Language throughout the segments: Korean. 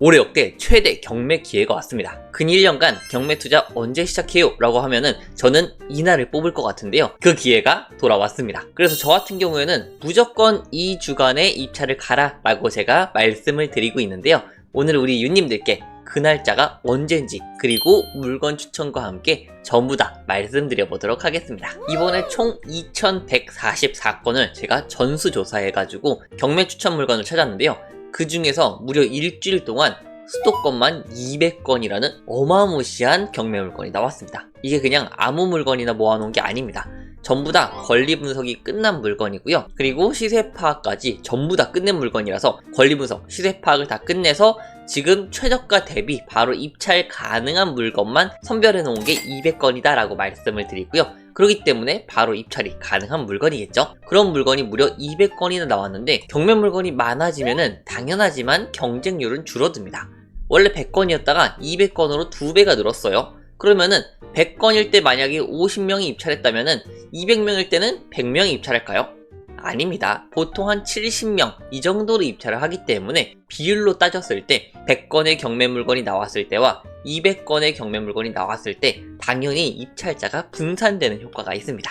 올해 역대 최대 경매 기회가 왔습니다. 근 1년간 경매 투자 언제 시작해요? 라고 하면은 저는 이날을 뽑을 것 같은데요. 그 기회가 돌아왔습니다. 그래서 저 같은 경우에는 무조건 이 주간에 입찰을 가라 라고 제가 말씀을 드리고 있는데요. 오늘 우리 유님들께 그 날짜가 언제인지 그리고 물건 추천과 함께 전부 다 말씀드려 보도록 하겠습니다. 이번에 총 2144건을 제가 전수조사해가지고 경매 추천 물건을 찾았는데요. 그 중에서 무려 일주일 동안 수도권만 200건이라는 어마무시한 경매 물건이 나왔습니다. 이게 그냥 아무 물건이나 모아놓은 게 아닙니다. 전부 다 권리 분석이 끝난 물건이고요. 그리고 시세 파악까지 전부 다 끝낸 물건이라서 권리 분석, 시세 파악을 다 끝내서 지금 최저가 대비 바로 입찰 가능한 물건만 선별해 놓은 게 200건이다 라고 말씀을 드리고요. 그렇기 때문에 바로 입찰이 가능한 물건이겠죠? 그런 물건이 무려 200건이나 나왔는데 경매 물건이 많아지면은 당연하지만 경쟁률은 줄어듭니다. 원래 100건이었다가 200건으로 2배가 늘었어요. 그러면은 100건일 때 만약에 50명이 입찰했다면은 200명일 때는 100명이 입찰할까요? 아닙니다. 보통 한 70명 이 정도로 입찰을 하기 때문에 비율로 따졌을 때 100건의 경매 물건이 나왔을 때와 200건의 경매 물건이 나왔을 때 당연히 입찰자가 분산되는 효과가 있습니다.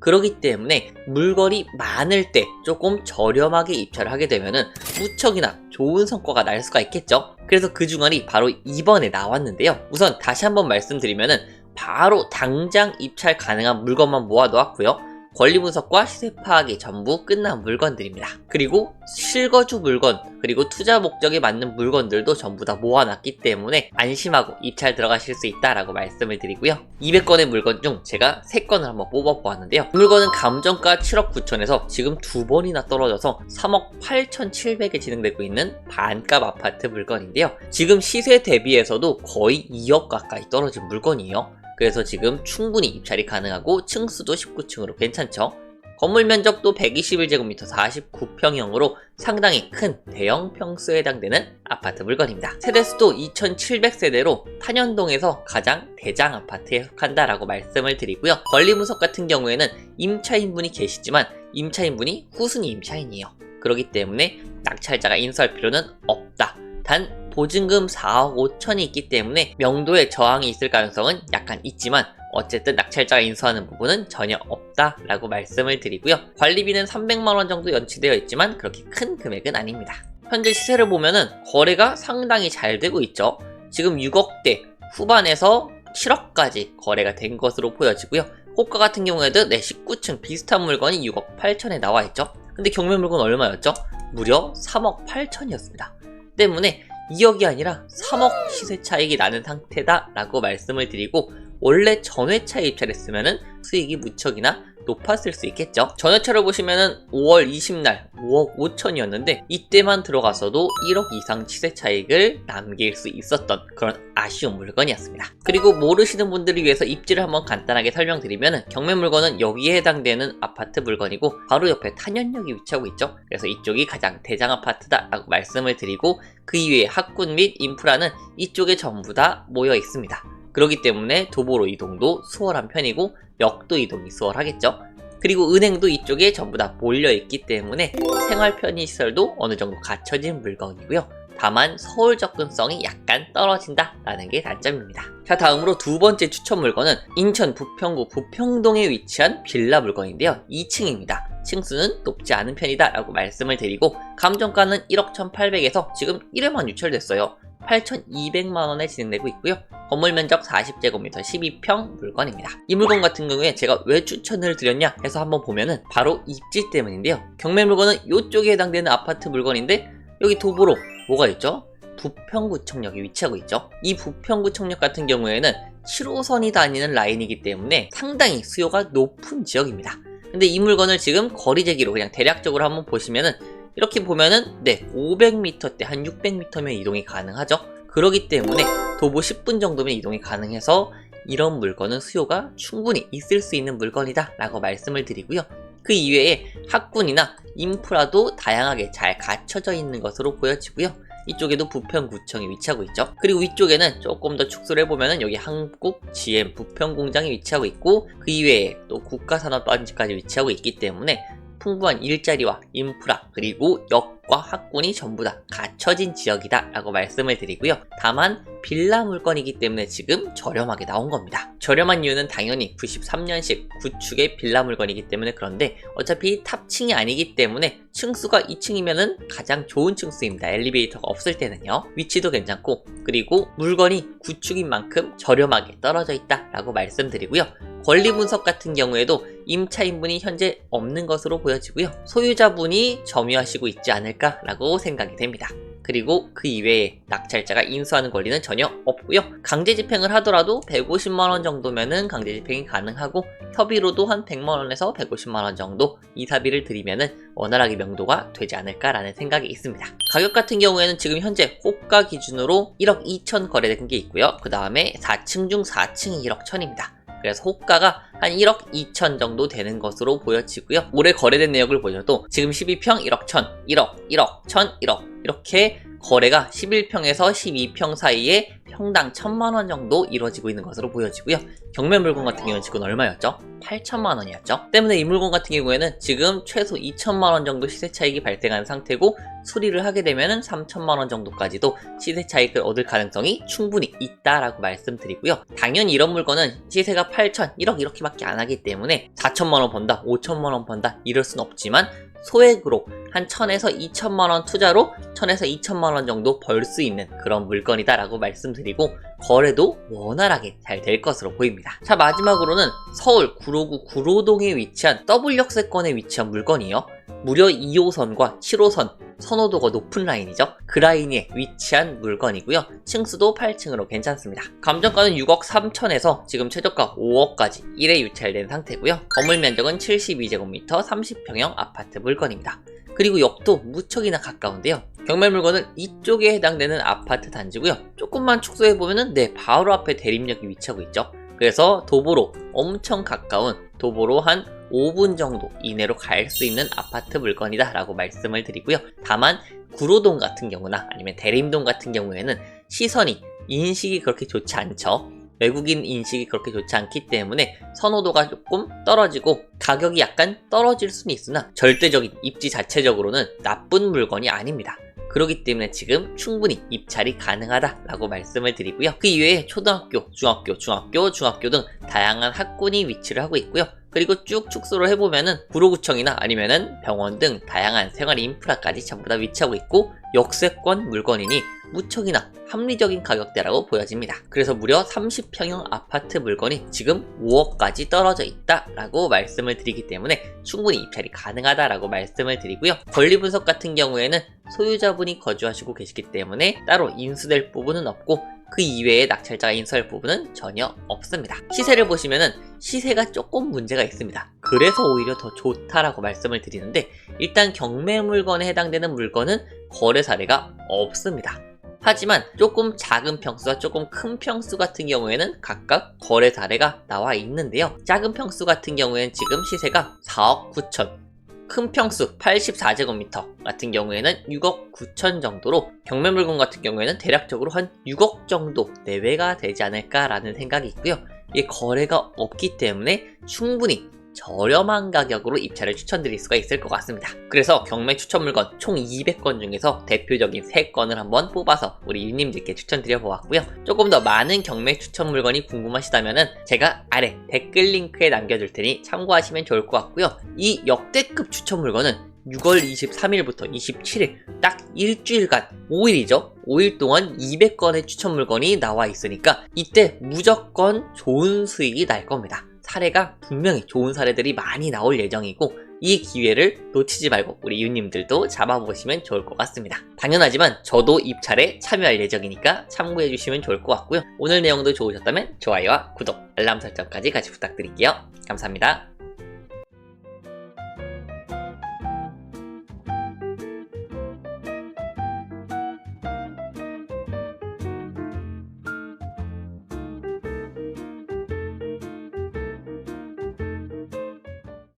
그렇기 때문에 물건이 많을 때 조금 저렴하게 입찰을 하게 되면은 무척이나 좋은 성과가 날 수가 있겠죠. 그래서 그 중간이 바로 이번에 나왔는데요. 우선 다시 한번 말씀드리면은 바로 당장 입찰 가능한 물건만 모아 놓았고요. 권리 분석과 시세 파악이 전부 끝난 물건들입니다. 그리고 실거주 물건, 그리고 투자 목적에 맞는 물건들도 전부 다 모아놨기 때문에 안심하고 입찰 들어가실 수 있다라고 말씀을 드리고요. 200건의 물건 중 제가 3건을 한번 뽑아보았는데요. 물건은 감정가 7억 9천에서 지금 두 번이나 떨어져서 3억 8천7백에 진행되고 있는 반값 아파트 물건인데요. 지금 시세 대비해서도 거의 2억 가까이 떨어진 물건이에요. 그래서 지금 충분히 입찰이 가능하고 층수도 19층으로 괜찮죠. 건물 면적도 121제곱미터 49평형으로 상당히 큰 대형 평수에 해당되는 아파트 물건입니다. 세대수도 2700세대로 탄현동에서 가장 대장 아파트에 속한다라고 말씀을 드리고요. 권리무석 같은 경우에는 임차인분이 계시지만 임차인분이 후순위 임차인이에요. 그렇기 때문에 낙찰자가 인수할 필요는 없다. 단 보증금 4억 5천이 있기 때문에 명도에 저항이 있을 가능성은 약간 있지만 어쨌든 낙찰자가 인수하는 부분은 전혀 없다라고 말씀을 드리고요. 관리비는 300만원 정도 연치되어 있지만 그렇게 큰 금액은 아닙니다. 현재 시세를 보면은 거래가 상당히 잘 되고 있죠. 지금 6억대 후반에서 7억까지 거래가 된 것으로 보여지고요. 호가 같은 경우에도 네 19층 비슷한 물건이 6억 8천에 나와 있죠. 근데 경매 물건 얼마였죠? 무려 3억 8천이었습니다. 때문에 2억이 아니라 3억 시세 차익이 나는 상태다 라고 말씀을 드리고 원래 전회차에 입찰했으면 수익이 무척이나 높았을 수 있겠죠. 전회차를 보시면은 5월 20날 5억 5천이었는데 이때만 들어가서도 1억 이상 시세 차익을 남길 수 있었던 그런 아쉬운 물건이었습니다. 그리고 모르시는 분들을 위해서 입지를 한번 간단하게 설명드리면 경매 물건은 여기에 해당되는 아파트 물건이고 바로 옆에 탄현역이 위치하고 있죠. 그래서 이쪽이 가장 대장 아파트다 라고 말씀을 드리고 그 이외에 학군 및 인프라는 이쪽에 전부 다 모여 있습니다. 그렇기 때문에 도보로 이동도 수월한 편이고 역도 이동이 수월하겠죠. 그리고 은행도 이쪽에 전부 다 몰려있기 때문에 생활 편의시설도 어느 정도 갖춰진 물건이고요. 다만 서울 접근성이 약간 떨어진다라는 게 단점입니다. 자 다음으로 두 번째 추천 물건은 인천 부평구 부평동에 위치한 빌라 물건인데요. 2층입니다. 층수는 높지 않은 편이다 라고 말씀을 드리고 감정가는 1억 1800에서 지금 1회만 유찰됐어요. 8,200만원에 진행되고 있고요. 건물 면적 40제곱미터 12평 물건입니다. 이 물건 같은 경우에 제가 왜 추천을 드렸냐 해서 한번 보면은 바로 입지 때문인데요. 경매 물건은 이쪽에 해당되는 아파트 물건인데 여기 도보로 뭐가 있죠? 부평구청역이 위치하고 있죠. 이 부평구청역 같은 경우에는 7호선이 다니는 라인이기 때문에 상당히 수요가 높은 지역입니다. 근데 이 물건을 지금 거리 제기로 그냥 대략적으로 한번 보시면은 이렇게 보면은 네 500m대 한 600m면 이동이 가능하죠. 그러기 때문에 도보 10분 정도면 이동이 가능해서 이런 물건은 수요가 충분히 있을 수 있는 물건이다 라고 말씀을 드리고요. 그 이외에 학군이나 인프라도 다양하게 잘 갖춰져 있는 것으로 보여지고요. 이쪽에도 부평구청이 위치하고 있죠. 그리고 위쪽에는 조금 더 축소를 해보면 여기 한국 GM 부평공장이 위치하고 있고 그 이외에 또 국가산업단지까지 위치하고 있기 때문에 풍부한 일자리와 인프라 그리고 역 과 학군이 전부 다 갖춰진 지역이다 라고 말씀을 드리고요. 다만 빌라 물건이기 때문에 지금 저렴하게 나온 겁니다. 저렴한 이유는 당연히 93년식 구축의 빌라 물건이기 때문에 그런데 어차피 탑층이 아니기 때문에 층수가 2층이면은 가장 좋은 층수입니다. 엘리베이터가 없을 때는요. 위치도 괜찮고 그리고 물건이 구축인 만큼 저렴하게 떨어져 있다 라고 말씀드리고요. 권리 분석 같은 경우에도 임차인분이 현재 없는 것으로 보여지고요. 소유자분이 점유하시고 있지 않을까 라고 생각이 됩니다. 그리고 그 이외에 낙찰자가 인수하는 권리는 전혀 없고요. 강제 집행을 하더라도 150만 원 정도면은 강제 집행이 가능하고 협의로도 한 100만 원에서 150만 원 정도 이사비를 드리면은 원활하게 명도가 되지 않을까라는 생각이 있습니다. 가격 같은 경우에는 지금 현재 호가 기준으로 1억 2천 거래된 게 있고요. 그 다음에 4층 중 4층이 1억 1천입니다. 그래서 호가가 한 1억 2천 정도 되는 것으로 보여지고요. 올해 거래된 내역을 보셔도 지금 12평 1억 1천, 1억, 1억, 1천, 1억 이렇게 거래가 11평에서 12평 사이에 평당 1천만 원 정도 이루어지고 있는 것으로 보여지고요. 경매 물건 같은 경우는 지금 얼마였죠? 8천만 원이었죠. 때문에 이 물건 같은 경우에는 지금 최소 2천만 원 정도 시세 차익이 발생한 상태고 수리를 하게 되면은 3천만 원 정도까지도 시세 차익을 얻을 가능성이 충분히 있다라고 말씀드리고요. 당연히 이런 물건은 시세가 8천, 1억 이렇게밖에 안 하기 때문에 4천만 원 번다, 5천만 원 번다 이럴 순 없지만 소액으로 한 1000에서 2천만 원 투자로 1000에서 2천만 원 정도 벌 수 있는 그런 물건이다 라고 말씀드리고 거래도 원활하게 잘 될 것으로 보입니다. 자 마지막으로는 서울 구로구 구로동에 위치한 W역세권에 위치한 물건이요. 무려 2호선과 7호선 선호도가 높은 라인이죠. 그 라인에 위치한 물건이고요. 층수도 8층으로 괜찮습니다. 감정가는 6억 3천에서 지금 최저가 5억까지 1회 유찰된 상태고요. 건물 면적은 72제곱미터 30평형 아파트 물건입니다. 그리고 역도 무척이나 가까운데요. 경매 물건은 이쪽에 해당되는 아파트 단지고요. 조금만 축소해보면은 네, 바로 앞에 대림역이 위치하고 있죠. 그래서 도보로 엄청 가까운 도보로 한 5분 정도 이내로 갈 수 있는 아파트 물건이다 라고 말씀을 드리고요. 다만 구로동 같은 경우나 아니면 대림동 같은 경우에는 시선이 인식이 그렇게 좋지 않죠. 외국인 인식이 그렇게 좋지 않기 때문에 선호도가 조금 떨어지고 가격이 약간 떨어질 수는 있으나 절대적인 입지 자체적으로는 나쁜 물건이 아닙니다. 그렇기 때문에 지금 충분히 입찰이 가능하다라고 말씀을 드리고요. 그 이외에 초등학교, 중학교, 중학교, 중학교 등 다양한 학군이 위치를 하고 있고요. 그리고 쭉 축소를 해보면은 구로구청이나 아니면은 병원 등 다양한 생활 인프라까지 전부 다 위치하고 있고 역세권 물건이니 무척이나 합리적인 가격대라고 보여집니다. 그래서 무려 30평형 아파트 물건이 지금 5억까지 떨어져 있다라고 말씀을 드리기 때문에 충분히 입찰이 가능하다라고 말씀을 드리고요. 권리 분석 같은 경우에는 소유자분이 거주하시고 계시기 때문에 따로 인수될 부분은 없고 그 이외에 낙찰자가 인수할 부분은 전혀 없습니다. 시세를 보시면은 시세가 조금 문제가 있습니다. 그래서 오히려 더 좋다라고 말씀을 드리는데 일단 경매 물건에 해당되는 물건은 거래 사례가 없습니다. 하지만 조금 작은 평수와 조금 큰 평수 같은 경우에는 각각 거래 사례가 나와 있는데요. 작은 평수 같은 경우에는 지금 시세가 4억 9천, 큰 평수 84제곱미터 같은 경우에는 6억 9천 정도로 경매 물건 같은 경우에는 대략적으로 한 6억 정도 내외가 되지 않을까라는 생각이 있고요. 이게 거래가 없기 때문에 충분히 저렴한 가격으로 입찰을 추천드릴 수가 있을 것 같습니다. 그래서 경매 추천 물건 총 200건 중에서 대표적인 3건을 한번 뽑아서 우리 유님들께 추천드려 보았고요. 조금 더 많은 경매 추천 물건이 궁금하시다면 제가 아래 댓글 링크에 남겨둘 테니 참고하시면 좋을 것 같고요. 이 역대급 추천 물건은 6월 23일부터 27일 딱 일주일간 5일이죠. 5일 동안 200건의 추천 물건이 나와 있으니까 이때 무조건 좋은 수익이 날 겁니다. 사례가 분명히 좋은 사례들이 많이 나올 예정이고 이 기회를 놓치지 말고 우리 유님들도 잡아보시면 좋을 것 같습니다. 당연하지만 저도 입찰에 참여할 예정이니까 참고해 주시면 좋을 것 같고요. 오늘 내용도 좋으셨다면 좋아요와 구독, 알람 설정까지 같이 부탁드릴게요. 감사합니다.